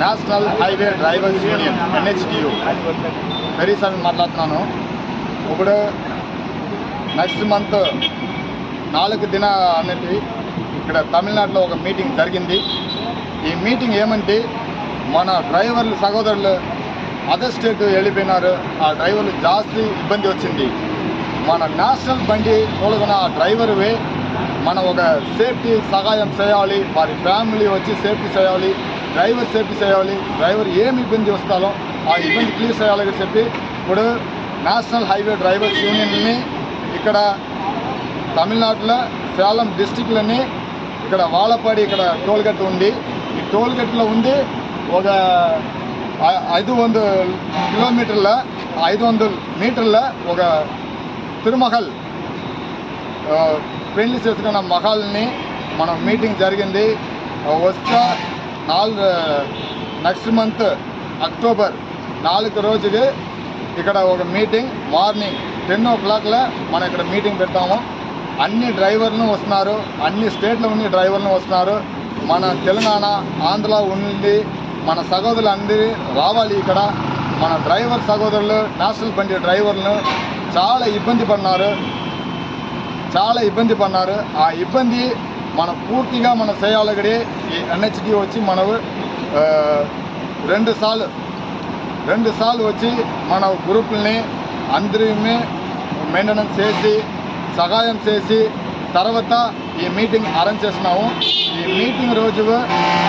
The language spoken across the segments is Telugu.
National highway drivers union NHTU. Very sir మాట్లాడుతున్నాను. ఇప్పుడు నెక్స్ట్ మంత్ నాలుగు దిన అనేది ఇక్కడ తమిళనాడులో ఒక మీటింగ్ జరిగింది. ఈ మీటింగ్ ఏమంటే మన డ్రైవర్లు సహోదరులు అదర్ స్టేట్ వెళ్ళిపోయినారు. ఆ డ్రైవర్లు జాస్తి ఇబ్బంది వచ్చింది. మన నేషనల్ బండి తోలుకున్న ఆ డ్రైవర్వే మనం ఒక సేఫ్టీ సహాయం చేయాలి. వారి ఫ్యామిలీ వచ్చి సేఫ్టీ చేయాలి. డ్రైవర్ సేఫ్టీ చేయాలి డ్రైవర్ ఏమి ఇబ్బంది వస్తాలో ఆ ఇబ్బంది క్లియర్ చేయాలని చెప్పి ఇప్పుడు నేషనల్ హైవే డ్రైవర్స్ యూనియన్ని ఇక్కడ తమిళనాడులో సేలం డిస్టిక్లని ఇక్కడ వాళ్ళపాడి ఇక్కడ టోల్గేట్ ఉంది. ఈ టోల్గేట్లో ఉంది ఒక ఐదు వందల కిలోమీటర్ల ఐదు వందల మీటర్ల ఒక తిరుమహల్ పెళ్ళి చేసుకున్న మహాల్ని మనం మీటింగ్ జరిగింది. వస్తా నాలుగు నెక్స్ట్ మంత్ అక్టోబర్ నాలుగు రోజుకి ఇక్కడ ఒక మీటింగ్ మార్నింగ్ టెన్ ఓ క్లాక్లో మనం ఇక్కడ మీటింగ్ పెడతాము అన్ని డ్రైవర్లు వస్తున్నారు. అన్ని స్టేట్లో ఉన్న డ్రైవర్లు వస్తున్నారు. మన తెలంగాణ ఆంధ్ర ఉండి మన సహోదరులు అందరి రావాలి ఇక్కడ. మన డ్రైవర్ సహోదరులు నేషనల్ బండి డ్రైవర్లు చాలా ఇబ్బంది పడినారు. చాలా ఇబ్బంది పడినారు. ఆ ఇబ్బంది మనం పూర్తిగా మనం చేయాలి ఎన్హెచ్డి వచ్చి మనం ఆ, రెండు సార్లు రెండు సార్లు వచ్చి మన గ్రూపుల్ని అందరినీ మెయింటెనెన్స్ చేసి సహాయం చేసి తర్వాత ఈ మీటింగ్ అరేంజ్ చేసినాము ఈ మీటింగ్ రోజు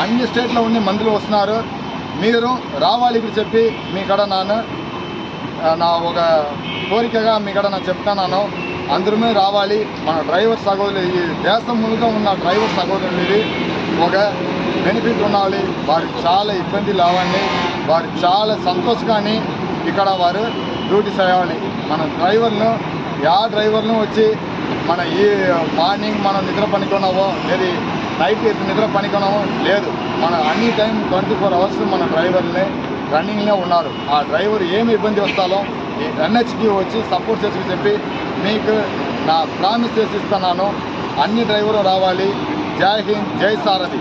అన్ని స్టేట్లో ఉండి మందులు వస్తున్నారు. మీరు రావాలి ఇక్కడ చెప్పి మీ కడ నాను నా ఒక కోరికగా మీ కడ నేను చెప్తున్నాను. అందరమే రావాలి. మన డ్రైవర్ సహోదరులు ఈ దేశం ముందుగా ఉన్న డ్రైవర్ సహోదరులు ఒక బెనిఫిట్ ఉండాలి. వారికి చాలా ఇబ్బంది లేవండి. వారు చాలా సంతోషంగాని ఇక్కడ వారు డ్యూటీ చేయాలి. మన డ్రైవర్ను యా డ్రైవర్ను వచ్చి మన ఈ మార్నింగ్ మనం నిద్ర పనికొన్నామో లేదు నైట్ నిద్ర పనికొన్నామో లేదు. మన అన్ని టైం ట్వంటీ ఫోర్ అవర్స్ మన డ్రైవర్ని రన్నింగ్లో ఉన్నారు. ఆ డ్రైవర్ ఏమి ఇబ్బంది వస్తాలో ఈ ఎన్హెచ్డి వచ్చి సపోర్ట్ చేసి చెప్పి మీకు నా ప్రామిస్ చేసి ఇస్తున్నాను. అన్ని డ్రైవర్లు రావాలి. జై హింద్ జై సారథి.